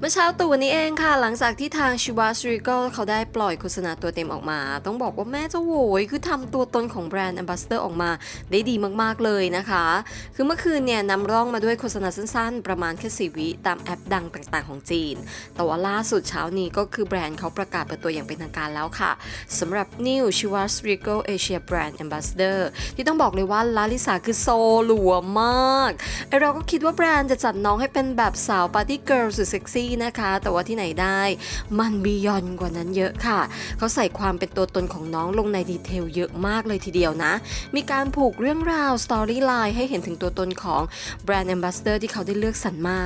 เมื่อเช้าตู่วันนี้เองค่ะ หลังจากที่ทางชิวาสริโกเขาได้ปล่อยโฆษณาตัวเต็มออกมา ต้องบอกว่าแม่เจ้าโหวยคือทำตัวตนของแบรนด์ a อ b บ s สเ d อร์ออกมาได้ดีมากๆเลยนะคะ คือเมื่อคืนเนี่ยนำร่องมาด้วยโฆษณาสั้นๆ ประมาณแค่สีวิตามแอปดังต่างๆของจีน แต่ว่าล่าสุดเช้านี้ก็คือแบรนด์เขาประกาศเปิดตัวอย่างเป็นทางการแล้วค่ะสำหรับ New Chivas Regal Asia Brand Ambassador ที่ต้องบอกเลยว่าลาลิสาคือโซหลัวมากไอเราก็คิดว่าแบรนด์จะจัดน้องให้เป็นแบบสาวปาร์ตี้เกิร์ลสุดเซ็กซี่นะคะ แต่ว่าที่ไหนได้มันบียอนกว่านั้นเยอะค่ะ เขาใส่ความเป็นตัวตนของน้องลงในดีเทลเยอะมากเลยทีเดียวนะ มีการผูกเรื่องราวสตอรี่ไลน์ให้เห็นถึงตัวตนของแบรนด์แอมบาสเตอร์ที่เขาได้เลือกสรรมา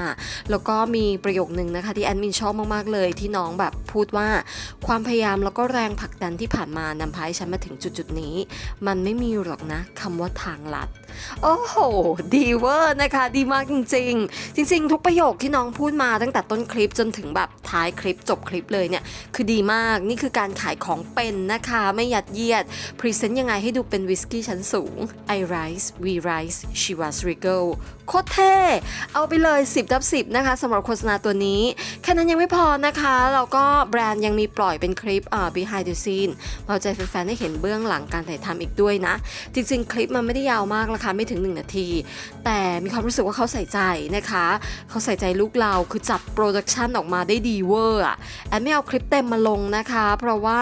แล้วก็มีประโยคนึงนะคะที่แอดมินชอบมากๆเลยที่น้องแบบ พูดว่า ความพยายามแล้วก็แรงผลักดันที่ผ่านมานำพาให้ฉันมาถึงจุดๆนี้ มันไม่มีหรอกนะคำว่าทางลัด โอ้โห ดีเวอร์นะคะ ดีมากจริง ๆ จริง ๆ ทุกประโยคที่น้องพูดมาตั้งแต่ต้นคลิปจนถึงแบบท้ายคลิปจบคลิปเลยเนี่ยคือดีมากนี่คือการขายของเป็นนะคะไม่ยัดเยียดพรีเซนต์ยังไงให้ดูเป็นวิสกี้ชั้นสูง I rise we rise she was regal โคตรเท่เอาไปเลย 10ทับ10 นะคะสำหรับโฆษณาตัวนี้ แค่นั้นยังไม่พอนะคะแล้วก็แบรนด์ยังมีปล่อยเป็นคลิปอ่า behind the scene เราใจแฟนๆได้เห็นเบื้องหลังการถ่ายทำอีกด้วยนะ จริงๆ คลิปมันไม่ได้ยาวมากนะคะไม่ถึง 1 นาที แต่มีความรู้สึกว่าเขาใส่ใจนะคะ เขาใส่ใจลูกเราคือจัดโปรดักชันออกมาได้ดีเวอร์อะแอนไม่เอาคลิปเต็มมาลงนะคะ เพราะว่า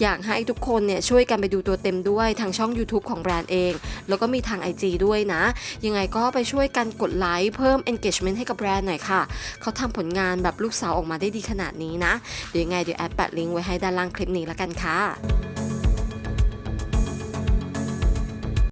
อยากให้ทุกคนเนี่ยช่วยกันไปดูตัวเต็มด้วยทางช่อง YouTube ของแบรนด์เอง แล้วก็มีทาง IG ด้วยนะ ยังไงก็ไปช่วยกันกดไลค์เพิ่ม engagement ให้กับแบรนด์หน่อยค่ะ เขาทำผลงานแบบลูกสาวออกมาได้ดีขนาดนี้นะเดี๋ยวยังไงเดี๋ยวแอดแปะลิงก์ไว้ให้ด้านล่างคลิปนี้แล้วกันค่ะ